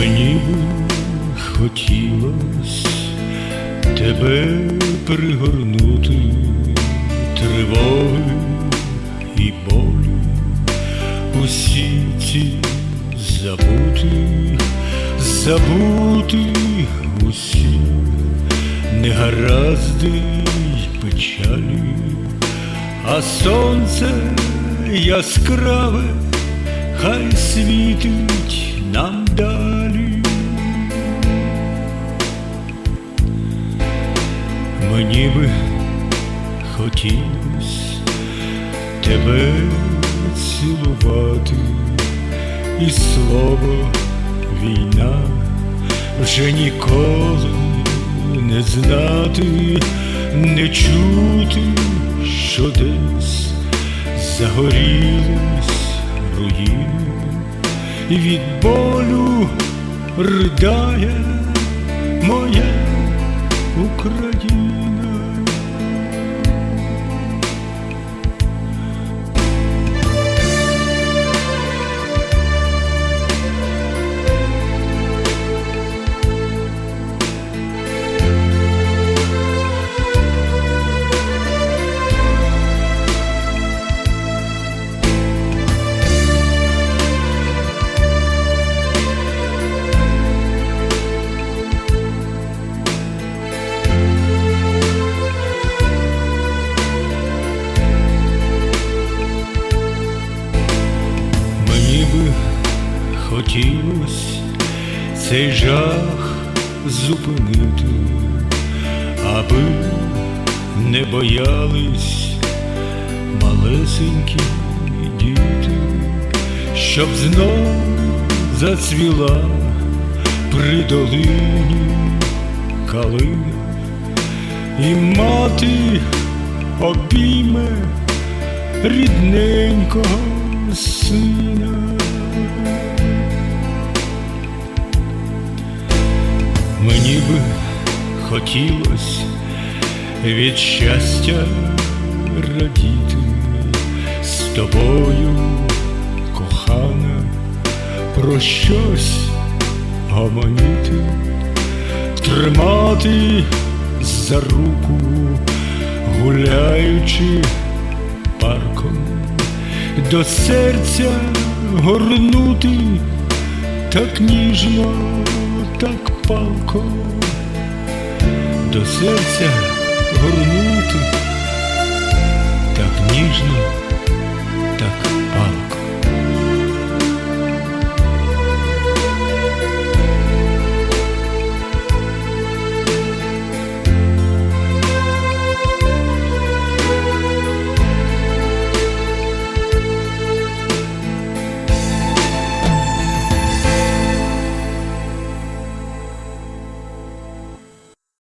Мені би хотілось тебе пригорнути, тривоги і болі, усі ці забути, забути усі негаразди й печалі, а сонце яскраве хай світить нам далі. Мені би хотілось тебе цілувати, і слово війна вже ніколи не знати, не чути, що десь загорілись руїни, і від болю ридає моя Україна. Мені би хотілось цей жах зупинити, аби не боялись малесенькі діти, щоб знов зацвіла при долині калина, і мати обійме рідненького сина. Мені би хотілось від щастя радіти. З тобою, кохана, про щось гомоніти, тримати за руку, гуляючи парком, до серця горнути так ніжно, так палко, до серця горнути